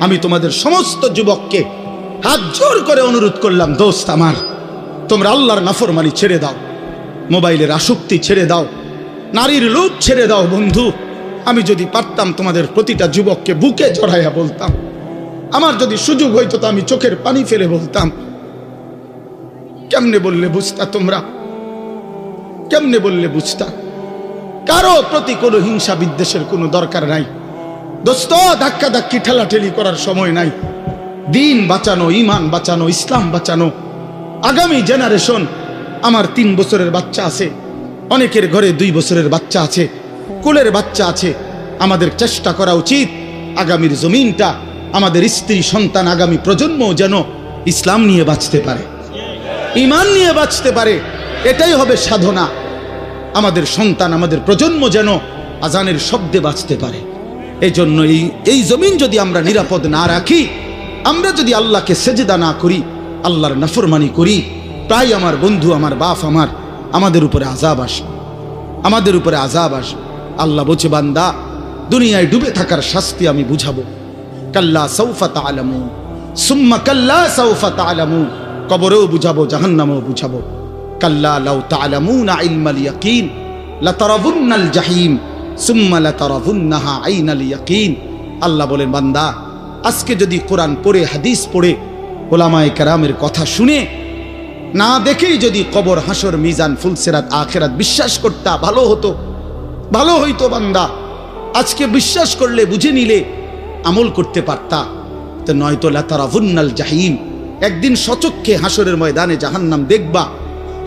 আমি তোমাদের সমস্ত যুবককে হাত জোর করে অনুরোধ করলাম, দোস্ত আমার, তোমরা আল্লাহর নাফরমানি ছেড়ে দাও, মোবাইলের আসক্তি ছেড়ে দাও, নারীর লোভ ছেড়ে দাও, বন্ধু। আমি যদি পারতাম তোমাদের প্রতিটা যুবককে বুকে চড়াইয়া বলতাম, আমার যদি সুযোগ হইতো তো আমি চোখের পানি ফেলে বলতাম। কেমনে বললে বুঝতা তোমরা? কেমনে বললে বুঝতা? কারও প্রতি কোনো হিংসা বিদ্বেষের কোনো দরকার নাই। দোস্ত ধাক্কা ধাক্কি ঠেলাঠেলি করার সময় নাই। দিন বাঁচানো ইমান বাঁচানো, ইসলাম বাঁচানো। আগামী জেনারেশন আমার তিন বছরের বাচ্চা আছে। অনেকের ঘরে দুই বছরের বাচ্চা আছে। কোলের বাচ্চা আছে। আমাদের চেষ্টা করা উচিত আগামীর জমিনটা, আমাদের স্ত্রী, সন্তান আগামী প্রজন্ম যেন ইসলাম নিয়ে বাঁচতে পারে। ইমান নিয়ে বাঁচতে পারে। এটাই হবে সাধনা। আমাদের সন্তান, আমাদের প্রজন্ম যেন আজানের শব্দে বাঁচতে পারে। এই জন্য এই এই জমিন যদি আমরা নিরাপদ না রাখি, আমরা যদি আল্লাহকে সেজেদা না করি, আল্লাহর নাফরমানি করি প্রায় আমার বন্ধু, আমার বাপ, আমার, আমাদের উপরে আজাব আসবে। আমাদের উপরে আজাব আসবে। আল্লাহ বলছে, বান্দা, দুনিয়ায় ডুবে থাকার শাস্তি আমি বুঝাবো। কাল্লা সৌফা তালামুন সুম্মা কাল্লা সৌফা তালামুন কবরেও বুঝাবো, জাহান্নামেও বুঝাবো। কাল্লা লাউ তালামুন ইলমাল ইয়াকিন লাতারাবুন্নাল জাহিম আল্লাহ বলেন, বান্দা, আজকে যদি কোরআন পড়ে, হাদিস পড়ে, ওলামায়ে কেরামের কথা শুনে, না দেখেই যদি কবর, হাসর, মিজান, ফুলসেরাত, আখেরাত বিশ্বাস করতা, ভালো হতো। ভালো হইতো, বান্দা। আজকে বিশ্বাস করলে, বুঝে নিলে, আমল করতে পারতা। তো নয়তো লাতারাভুন্নাল জাহিম, একদিন সচক্ষে হাসরের ময়দানে জাহান্নাম দেখবা,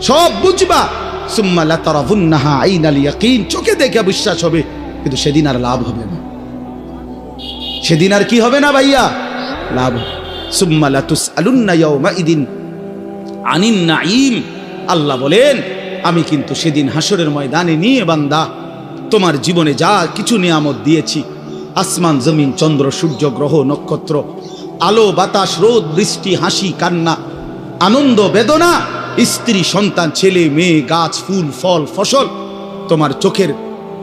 সব বুঝবা সুম্মা লাতারাভুন্নাহা আইনাল ইয়াকিন। চোখে দেখে বিশ্বাস হবে, কিন্তু সেদিন আর লাভ হবে না। সেদিন আর কি হবে না ভাইয়া? লাভ। সুম্মা লাতুসআলুন্না ইয়াউমাইদিন আনিন নাইম আল্লাহ বলেন, আমি কিন্তু সেদিন হাসরের ময়দানে নিয়ে বান্দা, তোমার জীবনে যা কিছু নিয়ামত দিয়েছি, আসমান, জমিন, চন্দ্র, সূর্য, গ্রহ, নক্ষত্র, আলো, বাতাস, রোদ, বৃষ্টি, হাসি, কান্না, আনন্দ, বেদনা স্ত্রী, সন্তান, ছেলে, মেয়ে, গাছ, ফুল, ফল, ফসল, তোমার চোখের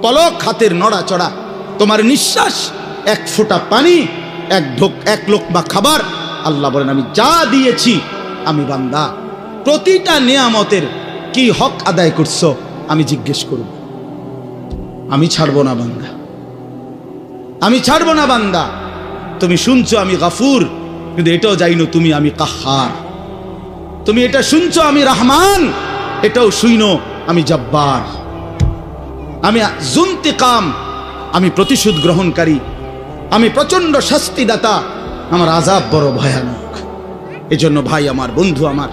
পলক, হাতের নড়াচড়া, তোমার নিঃশ্বাস, এক ফোঁটা পানি, এক ঢোক এক লোকমা খাবার। আল্লাহ বলেন, আমি যা দিয়েছি, আমি বান্দা। প্রতিটা নিয়ামতের কি হক আদায় করছ, আমি জিজ্ঞেস করব। আমি ছাড়বো না বান্দা। আমি ছাড়বো না বান্দা। তুমি শুনছো আমি গাফুর, কিন্তু এটাও জাইনো তুমি আমি কাহার। তুমি এটা শুনছো, আমি রহমান। এটাও শুইনো, আমি জব্বার। আমি জুন্তিকাম, আমি প্রতিশোধ গ্রহণকারী। আমি প্রচণ্ড শাস্তিদাতা, আমার আজাব বড় ভয়ানক। এজন্য ভাই, আমার বন্ধু, আমার।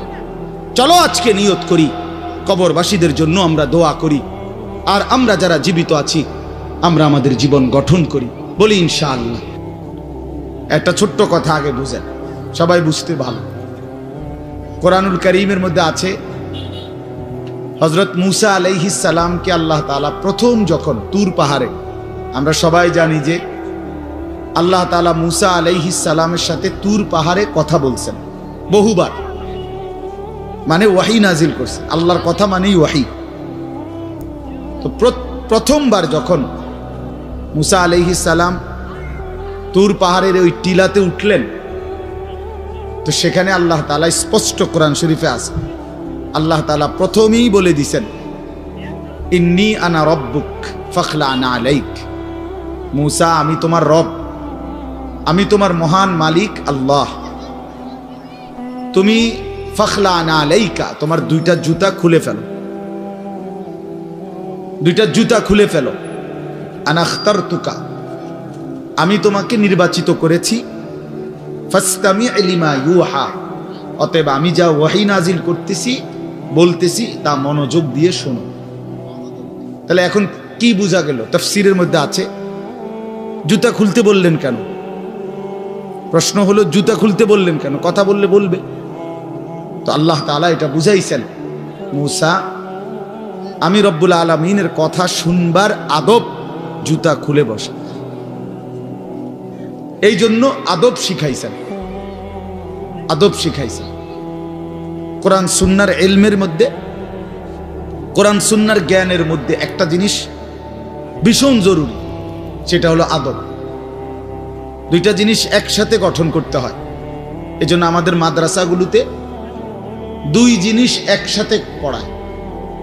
চলো আজকে নিয়ত করি, কবরবাসীদের জন্য আমরা দোয়া করি। আর আমরা যারা জীবিত আছি, আমরা আমাদের জীবন গঠন করি। বলি ইনশাআল্লাহ। একটা ছোট্ট কথা আগে বুঝেন। সবাই বুঝতে ভালো। কোরআনুল করিমের মধ্যে আছে হজরত মুসা আলাইহিস সালামকে আল্লাহ তাআলা প্রথম যখন তুর পাহাড়ে, আমরা সবাই জানি যে আল্লাহ তাআলা মুসা আলাইহিস সালামের সাথে তুর পাহাড়ে কথা বলছেন, বহুবার। মানে ওয়াহি নাজিল করছে, আল্লাহর কথা মানেই ওয়াহি। তো প্র- প্রথমবার যখন মুসা আলাইহিস সালাম তুর পাহাড়ের ওই টিলাতে উঠলেন তো সেখানে আল্লাহ তাআলা স্পষ্ট কোরআন শরীফে আছে। আল্লাহ তালা প্রথমেই বলে দিছেন, ইন্নি আনা রব্বুক ফখলা আনা আলাইক। মুসা, আমি তোমার রব। আমি তোমার মহান মালিক আল্লাহ। তুমি ফখলা আনা আলাইকা, তোমার দুইটা জুতা খুলে ফেলো। দুইটা জুতা খুলে ফেলো। আনাখতার তুকা আমি তোমাকে নির্বাচিত করেছি অতএব আমি যা ওয়াহি নাজিল করতেছি, বলতেছি, তা মনোযোগ দিয়ে শোনো। তাহলে এখন কি বোঝা গেল? তফসিরের মধ্যে আছে, জুতা খুলতে বললেন কেন? প্রশ্ন হলো, জুতা খুলতে বললেন কেন? কথা বললে বলবে। তো আল্লাহ তাআলা এটা বুঝাইছেন। মুসা, আমি রব্বুল আলমিনের কথা শুনবার আদব জুতা খুলে বসা। এই জন্য আদব শিখাইছেন। আদব শিখাইছে। কোরআন সুন্নার এলমের মধ্যে, কোরআন সুন্নার জ্ঞানের মধ্যে একটা জিনিস ভীষণ জরুরি, সেটা হলো আদব। দুইটা জিনিস একসাথে গঠন করতে হয়। এজন্য আমাদের মাদ্রাসাগুলোতে দুই জিনিস একসাথে পড়ায়।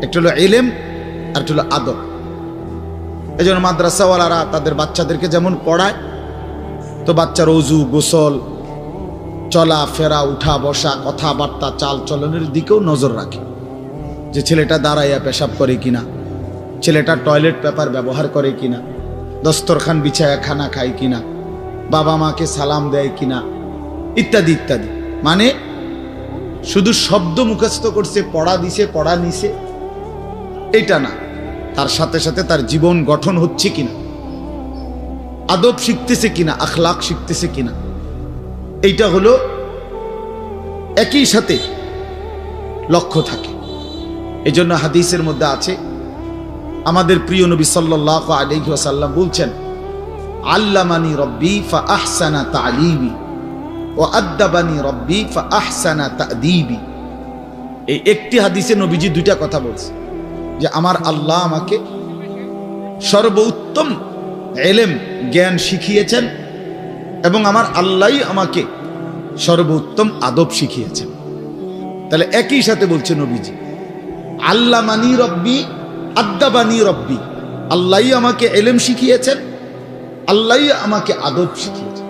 একটা হলো এলেম আর একটা হলো আদব। এই জন্য মাদ্রাসাওয়ালারা তাদের বাচ্চাদেরকে যেমন পড়ায়, তো বাচ্চার অজু, গোসল চলা, ফেরা, উঠা, বসা, কথাবার্তা চাল চলনের দিকেও নজর রাখে। যে ছেলেটা দাঁড়াইয়া পেশাব করে কিনা, ছেলেটা টয়লেট পেপার ব্যবহার করে কিনা, দস্তরখান বিছায়া খানা খায় কিনা, বাবা মাকে সালাম দেয় কিনা, ইত্যাদি ইত্যাদি। মানে শুধু শব্দ মুখস্থ করছে, পড়া দিছে, পড়া নিছে এটা না। তার সাথে সাথে তার জীবন গঠন হচ্ছে কিনা, আদব শিখতেছে কিনা আখলাক শিখতেছে কিনা এইটা হলো একই সাথে লক্ষ্য থাকে। এই জন্য হাদিসের মধ্যে আছে, আমাদের প্রিয় নবী সাল্লাহ আলহি আসাল্লাম বলছেন, আল্লামানি রব্বি ফা আহসানা তালিবি ও আদ্দাবানি রব্বি ফা আহসানা তাদিবি। এই একটি হাদিসে নবীজি দুইটা কথা বলছে, যে আমার আল্লাহ আমাকে সর্বোত্তম এলেম, জ্ঞান শিখিয়েছেন এবং আমার আল্লাহই আমাকে সর্বোত্তম আদব শিখিয়েছেন। তাহলে একই সাথে বলছে নবীজি আল্লাহ মানি রব্বি, আদ্দাবানি রব্বি আল্লাহই আমাকে এলেম শিখিয়েছেন আল্লাহই আমাকে আদব শিখিয়েছেন।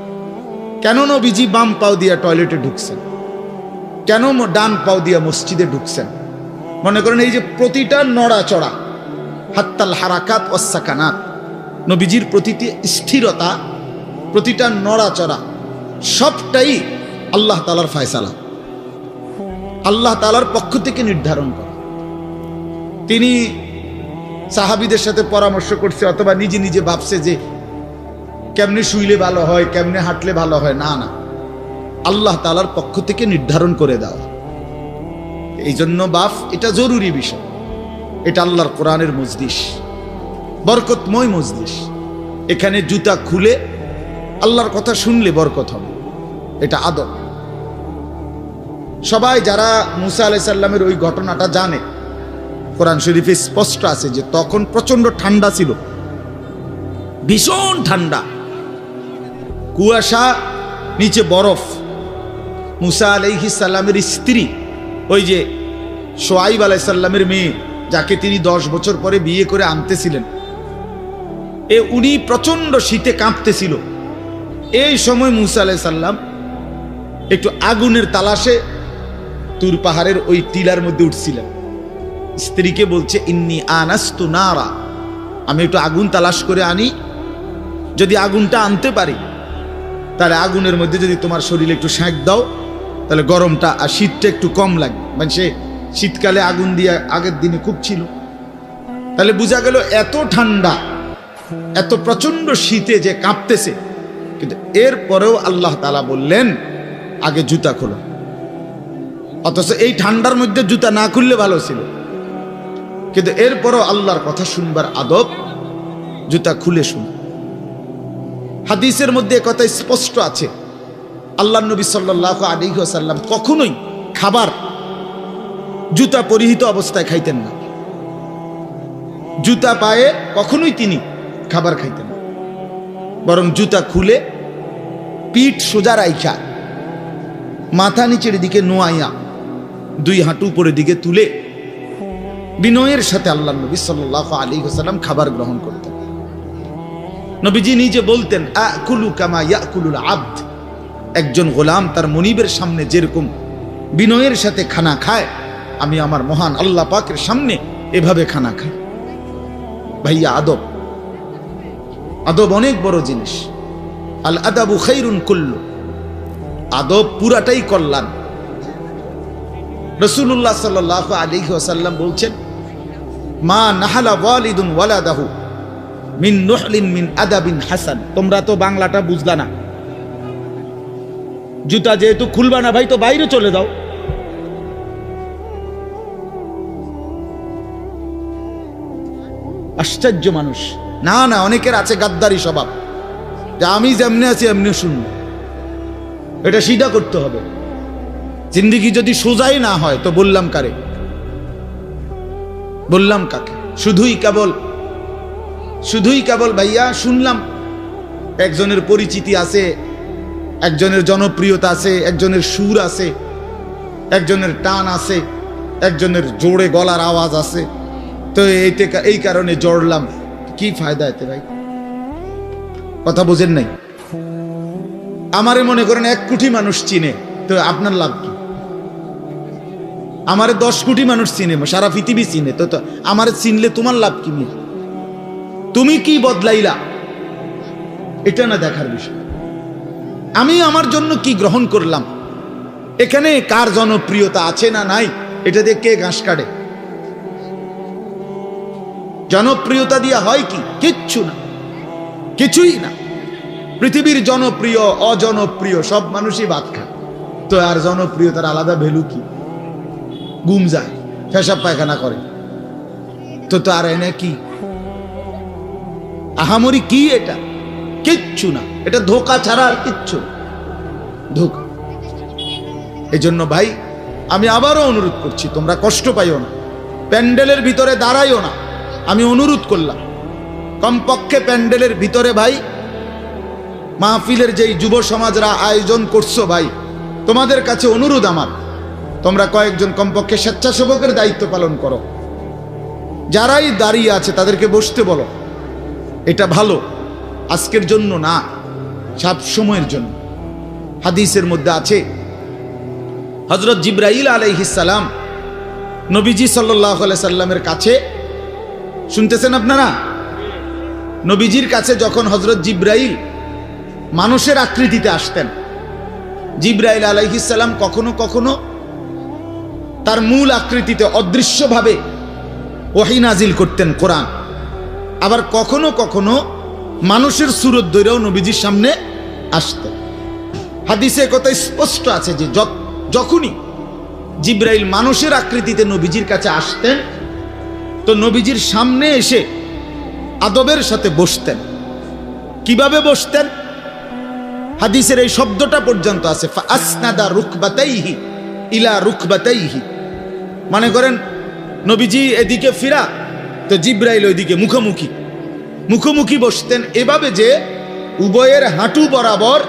কেন নবীজি বাম পাও দিয়া টয়লেটে ঢুকছেন? কেন ডান পাও দিয়া মসজিদে ঢুকছেন? মনে করেন এই যে প্রতিটা নড়াচড়া, হাত্তাল হারাকাত অসাকানাত নবীজির প্রতিটি স্থিরতা প্রতিটা নড়াচড়া সবটাই আল্লাহ তালার ফায়সালা। আল্লাহ তালার পক্ষ থেকে নির্ধারণ করে। তিনি সাহাবিদের সাথে পরামর্শ করছে অথবা নিজে নিজে ভাবছে যে কেমনে শুইলে ভালো হয়, কেমনে হাঁটলে ভালো হয়, না না। আল্লাহ তালার পক্ষ থেকে নির্ধারণ করে দেওয়া। এই জন্য বাফ, এটা জরুরি বিষয়। এটা আল্লাহর কোরআনের মজলিস, বরকতময় মজলিস। এখানে জুতা খুলে আল্লাহর কথা শুনলে বরকত হবে। এটা আদব। সবাই যারা মুসা আলাইসাল্লামের ওই ঘটনাটা জানে, কোরআন শরীফে স্পষ্ট আছে যে তখন প্রচণ্ড ঠান্ডা ছিল। ভীষণ ঠান্ডা। কুয়াশা, নিচে বরফ। মুসা আলাইহি সাল্লামের স্ত্রী, ওই যে সোয়াইব আলাইসাল্লামের মেয়ে, যাকে তিনি দশ বছর পরে বিয়ে করে আনতেছিলেন, এ উনি প্রচণ্ড শীতে কাঁপতেছিল। এই সময় মুসা আলাইসাল্লাম একটু আগুনের তালাশে তুর পাহাড়ের ওই টিলার মধ্যে উঠছিলেন। স্ত্রীকে বলছে, ইন্নি আনাস্তু নারা। আমি একটু আগুন তালাশ করে আনি। যদি আগুনটা আনতে পারি, তাহলে আগুনের মধ্যে যদি তোমার শরীরে একটু শাঁক দাও, তাহলে গরমটা আর শীতটা একটু কম লাগে মানে সে শীতকালে আগুন দিয়ে আগের দিনে খুব ছিল। তাহলে বোঝা গেল, এত ঠান্ডা, এত প্রচণ্ড শীতে যে কাঁপতেছে কিন্তু এরপরেও আল্লাহ তালা বললেন, আগে জুতা খোলো। অথচ এই ঠান্ডার মধ্যে জুতা না খুললে ভালো ছিল। কিন্তু এরপরও আল্লাহর কথা শুনবার আদব, জুতা খুলে শুন। হাদিসের মধ্যে কথা স্পষ্ট আছে। আল্লাহ নবী সাল্লাহ আলী সাল্লাম কখনোই খাবার জুতা পরিহিত অবস্থায় খাইতেন না। জুতা পায়ে কখনোই তিনি খাবার খাইতেন বরং জুতা খুলে পিঠ সোজা রাইখা, মাথা নিচের দিকে নোয়াইয়া, দুই হাঁটু উপরের দিকে তুলে বিনয়ের সাথে আল্লাহ নবী সাল্লাহ আলী হোসালাম খাবার গ্রহণ করতেন। নবীজি নিজে বলতেন, আকুলু কামা ইয়াকুলুল আব্দ। একজন গোলাম তার মনিবের সামনে যেরকম বিনয়ের সাথে খানা খায়, আমি আমার মহান আল্লাহ পাকের সামনে এভাবে খানা খাই। ভাইয়া আদব আদব অনেক বড় জিনিস। আল আদাবু খৈরুন কুল্লু। আদব পুরাটাই কল্যাণ। রসুল্লাহ সাল্লাহ আলী ওসাল্লাম বলছেন, মা নাহালা ওয়ালিদুন ওয়ালাদাহু মিন নুহলিন মিন আদাবিন হাসান। তোমরা তো বাংলাটা বুঝলা না। জুতা যেহেতু খুলবা না ভাই, তো বাইরে চলে যাও। আশ্চর্য মানুষ। না না, অনেকের আছে গাদ্দারি স্বভাব। যে আমি যেমনি আছি, এমনি শুনব। এটা সিধা করতে হবে। জিন্দিগি যদি সোজাই না হয়, তো বললাম কারে? বললাম কাকে? শুধুই কেবল শুধুই কেবল ভাইয়া, শুনলাম। একজনের পরিচিতি আছে, একজনের জনপ্রিয়তা আছে, একজনের সুর আছে, একজনের টান আছে, একজনের জোরে গলার আওয়াজ আছে। তো এইতে এই কারণে জড়লাম। কি ফায়দা এতে ভাই? কথা বোঝেন নাই। আমারে মনে করেন এক কোটি মানুষ চিনে, তো আপনার লাভ কি? আমারে দশ কোটি মানুষ চিনে সারা পৃথিবী চিনে তো আমারে চিনলে তোমার লাভ কি মিয়া? তুমি কি বদলাইলা? এটা না দেখার বিষয়। আমি আমার জন্য কি গ্রহণ করলাম? এখানে কার জনপ্রিয়তা আছে না নাই? এটা দিয়ে কে ঘাস কাটে? জনপ্রিয়তা দিয়া হয় কি? কিচ্ছু না। কিছুই না। পৃথিবীর জনপ্রিয়, অজনপ্রিয়, সব মানুষই ভাত খায়। তো আর জনপ্রিয়তার আলাদা ভ্যালু কি? গুম যায়, পেশাব পায়খানা করে। তো তো আর এনে কি? আহামরি কি এটা? কিচ্ছু না। এটা ধোকা ছাড়া আর কিচ্ছু ধোকা। এই জন্য ভাই, আমি আবারও অনুরোধ করছি, তোমরা কষ্ট পাইও না। প্যান্ডেলের ভিতরে দাঁড়াইও না। আমি অনুরোধ করলাম। কমপক্ষে প্যান্ডেলের ভিতরে ভাই, মাহফিলের যেই যুব সমাজরা আয়োজন করছ ভাই, তোমাদের কাছে অনুরোধ আমার। তোমরা কয়েকজন কমপক্ষে স্বেচ্ছাসেবকের দায়িত্ব পালন করো। যারাই দাঁড়িয়ে আছে তাদেরকে বসতে বলো। এটা ভালো, আজকের জন্য না, সব সময়ের জন্য। হাদিসের মধ্যে আছে হজরত জিব্রাইল আলাইহিসাল্লাম নবীজি সাল্লাহ সাল্লামের কাছে শুনতেছেন আপনারা? নবীজির কাছে যখন হজরত জিব্রাইল মানুষের আকৃতিতে আসতেন, জিব্রাইল আলাইহিসাল্লাম কখনো কখনো তার মূল আকৃতিতে অদৃশ্যভাবে ওহি নাজিল করতেন কোরআন। আবার কখনো কখনো মানুষের সুরত দৈরাও নবীজির সামনে আসতেন। হাদিসে কথা স্পষ্ট আছে যে যখনই জিব্রাইল মানুষের আকৃতিতে নবীজির কাছে আসতেন তো নবীজির সামনে এসে আদবের সাথে বসতেন। কীভাবে বসতেন? হাদিসের এই শব্দটা পর্যন্ত আছে আসনাদা রুকবাতাইহি ইলা রুকবাতাইহি। মানে করেন, নবীজি এদিকে ফিরা, তো জিব্রাইল ওইদিকে মুখোমুখি। মুখোমুখি বসতেন এভাবে যে উভয়ের হাঁটু বরাবর,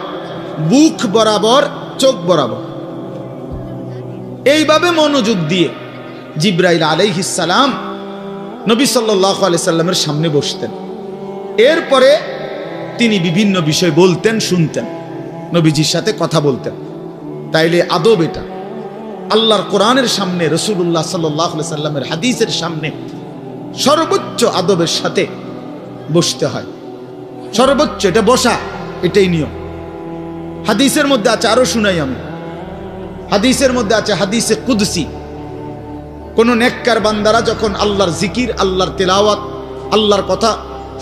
বুক বরাবর, চোখ বরাবর। এইভাবে মনোযোগ দিয়ে জিব্রাইল আলাইহিসালাম নবী সাল্লাহ সাল্লামের সামনে বসতেন। এরপরে তিনি বিভিন্ন বিষয় বলতেন, শুনতেন। নবীজির সাথে কথা বলতেন। তাইলে আদব এটা। আল্লাহর কোরআনের সামনে রসুল্লাহ সাল্লাহ সাল্লামের হাদিসের সামনে সর্বোচ্চ আদবের সাথে বসতে হয়। সর্বোচ্চ এটা বসা, এটাই নিয়ম। হাদিসের মধ্যে আছে, আরও শুনাই আমি। হাদিসের মধ্যে আছে, হাদিসে কুদসি। কোন নেককার বান্দারা যখন আল্লাহর জিকির, আল্লাহর তেলাওয়াত, আল্লাহর কথা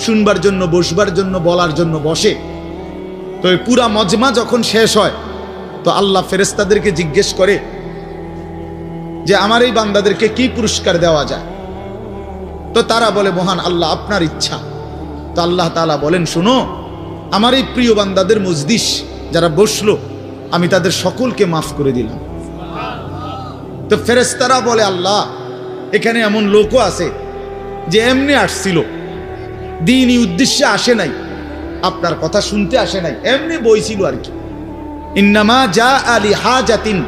শুনবার জন্য, বসবার জন্য, বলার জন্য বসে, তো এই পুরা মজমা যখন শেষ হয়, তো আল্লাহ ফেরেস্তাদেরকে জিজ্ঞেস করে যে, আমার এই বান্দাদেরকে কি পুরস্কার দেওয়া যায়? তো তারা বলে, মহান আল্লাহ, আপনার ইচ্ছা। তো আল্লাহ তাআলা বলেন, শুনো, আমার এই প্রিয় বান্দাদের মজদিস যারা বসল, আমি তাদের সকলকে মাফ করে দিলাম। তো ফেরেস্তারা বলে, আল্লাহ, এখানে এমন লোকও আছে যে এমনি আসছিল। দিনই উদ্দেশ্যে আসে নাই, আপনার কথা শুনতে আসে নাই, এমনি বইছিল আর কি। ইন্নামা যা আলী হা জাতিন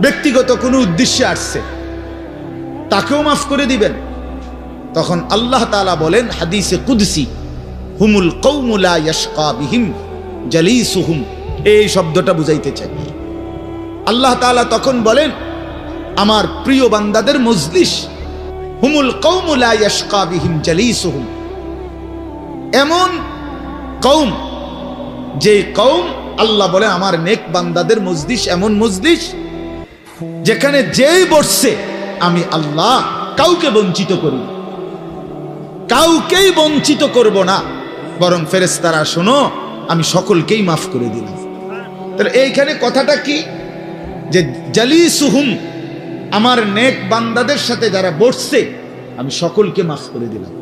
ব্যক্তিগত কোনো উদ্দেশ্যে আসছে। তাকেও মাফ করে দিবেন। তখন আল্লাহ তাআলা বলেন, হাদিসে কুদসি, হুমুল কৌমুলা ইয়াশকা বিহিম, জালিসুহুম। এই শব্দটা বুঝাইতে চাই। আল্লাহ তাআলা তখন বলেন, আমার প্রিয় বান্দাদের মজলিস, হুমুল কৌমুলা ইয়াশকা বিহিম জালিসুহুম। এমন কৌম যে কৌম আল্লাহ বলে, আমার নেক বান্দাদের মজলিস এমন মজলিস, যেখানে যেই বসছে, আমি আল্লাহ কাউকে বঞ্চিত করি কাউকেই বঞ্চিত করব না, বরং ফেরেস্তারা শোনো, আমি সকলকেই মাফ করে দিলাম। তাহলে এইখানে কথাটা কি? যে জালি সুহুম আমার নেক বান্দাদের সাথে যারা বসছে, আমি সকলকে মাফ করে দিলাম।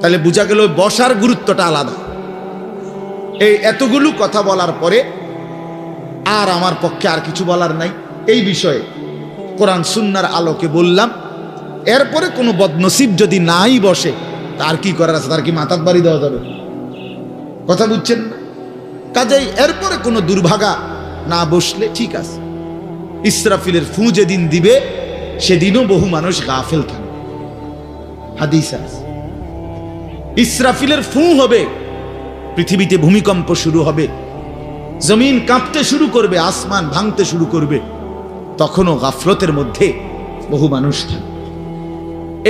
তাহলে বোঝা গেল বসার গুরুত্বটা আলাদা। এই এতগুলো কথা বলার পরে আর আমার পক্ষে আর কিছু বলার নাই। এই বিষয়ে কোরআন সুন্নার আলোকে বললাম, এরপরে কোনো বদনসিব যদি নাই বসে, তার কি করার আছে? তার কি মাথার বাড়ি দেওয়া যাবে? কথা বুঝছেন না? কাজেই এরপরে কোনো দুর্ভাগা না বসলে ঠিক আছে। ইসরাফিলের ফু যেদিন দিবে, সেদিনও বহু মানুষ গাফেল থাকবে। হাদিস ইসরাফিলের ফু হবে, পৃথিবীতে ভূমিকম্প শুরু হবে, জমিন কাঁপতে শুরু করবে, আসমান ভাঙতে শুরু করবে, তখনও গাফলতের মধ্যে বহু মানুষ থাকবে।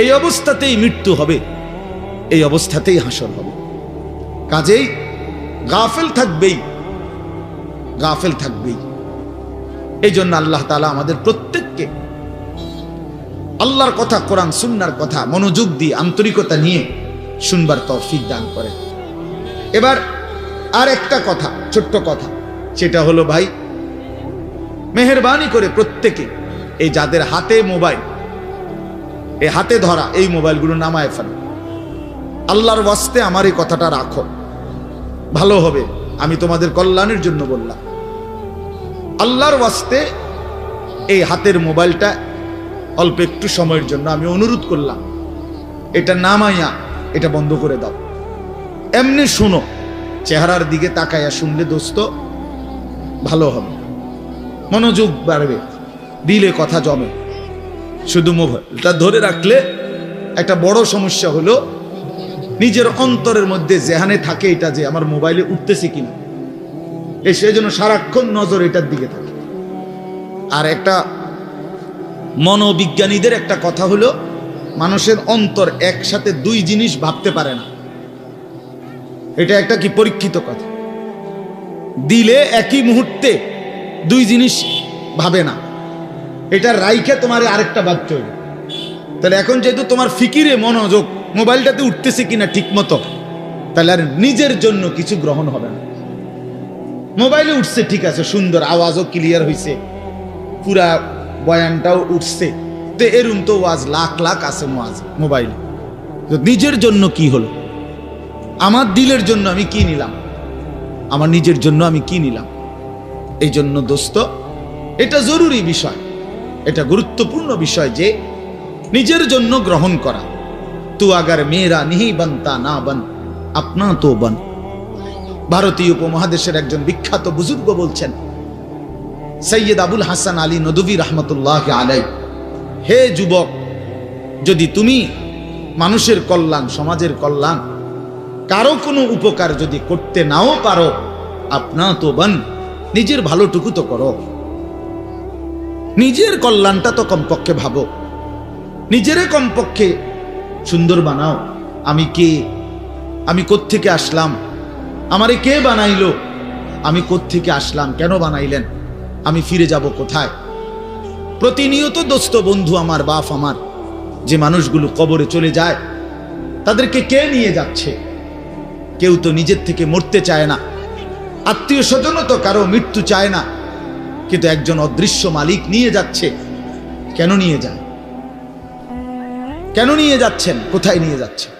এই অবস্থাতেই মৃত্যু হবে, এই অবস্থাতেই হাসর হবে। কাজেই গাফেল থাকবেই গাফেল থাকবেই। এই জন্য আল্লাহ তালা আমাদের প্রত্যেককে আল্লাহর কথা, কোরআন, সুন্নার কথা, মনোযোগ দিয়ে, আন্তরিকতা নিয়ে শুনবার তৌফিক দান করে এবার আর একটা কথা, ছোট্ট কথা, সেটা হলো ভাই, মেহরবানি করে প্রত্যেকে এই যাদের হাতে মোবাইল, এই হাতে ধরা, এই মোবাইলগুলো নামায় ফেলো। আল্লাহর ওয়াস্তে আমার এই কথাটা রাখো। ভালো হবে, আমি তোমাদের কল্যাণের জন্য বললাম। আল্লাহর ওয়াস্তে এই হাতের মোবাইলটা অল্প একটু সময়ের জন্য আমি অনুরোধ করলাম। এটা নামাইয়া এটা বন্ধ করে দাও। এমনি শুনো, চেহারার দিকে তাকাইয়া শুনলে দোস্ত, ভালো হবে। মনোযোগ বাড়বে, দিলে কথা জমে। শুধু মোবাইলটা ধরে রাখলে একটা বড় সমস্যা হলো, নিজের অন্তরের মধ্যে জেহানে থাকে এটা যে আমার মোবাইলে উঠতেছে কিনা। এই সেজন্য সারাক্ষণ নজর এটার দিকে থাকে। আর একটা মনোবিজ্ঞানীদের একটা কথা হলো, মানুষের অন্তর একসাথে দুই জিনিস ভাবতে পারে না। এটা একটা কি পরীক্ষিত কথা? দিলে একই মুহূর্তে দুই জিনিস ভাবে না। এটা রাইখে তোমার আরেকটা ভাবতে হবে তাহলে এখন যেহেতু তোমার ফিকিরে মনোযোগ, মোবাইলটাতে উঠতেছে কিনা ঠিক মতো তাহলে আর নিজের জন্য কিছু গ্রহণ হবে না। মোবাইলে উঠছে, ঠিক আছে, সুন্দর, আওয়াজও ক্লিয়ার হয়েছে পুরা বয়ানটাও উঠছে। তো এরম তো ওয়াজ, লাখ লাখ আছে ওয়াজ মোবাইলে। তো নিজের জন্য কি হলো? আমার দিলের জন্য আমি কি নিলাম? আমার নিজের জন্য আমি কি নিলাম? এই জন্য দোস্ত, এটা জরুরি বিষয়। এটা গুরুত্বপূর্ণ বিষয় যে নিজের জন্য গ্রহণ করা। তু আগার মেয়েরা নিহি বানতা না বান, আপনা তো বান। ভারতীয় উপমহাদেশের একজন বিখ্যাত বুজুর্গ বলছেন, সৈয়দ আবুল হাসান আলী নদভী রহমতুল্লাহ আলাই হে যুবক, যদি তুমি মানুষের কল্যাণ, সমাজের কল্যাণ, কারও কোনো উপকার যদি করতে নাও পারো, আপনা তো বান, নিজের ভালোটুকু তো করো। নিজের কল্যাণটা তো কমপক্ষে ভাবো। নিজেরে কমপক্ষে সুন্দর বানাও। আমি কে? আমি কোত্থেকে আসলাম? আমারে কে বানাইলো? আমি কোত্থেকে আসলাম? কেন বানাইলেন? আমি ফিরে যাব কোথায়? প্রতিনিয়ত দোস্ত বন্ধু আমার, বাপ আমার, যে মানুষগুলো কবরে চলে যায়, তাদেরকে কে নিয়ে যাচ্ছে? কেউ তো নিজের থেকে মরতে চায় না। আত্মীয় স্বজনও তো কারও মৃত্যু চায় না। কিন্তু একজন অদৃশ্য মালিক নিয়ে যাচ্ছে। কেন নিয়ে যায়? কেন নিয়ে যাচ্ছেন? কোথায় নিয়ে যাচ্ছেন?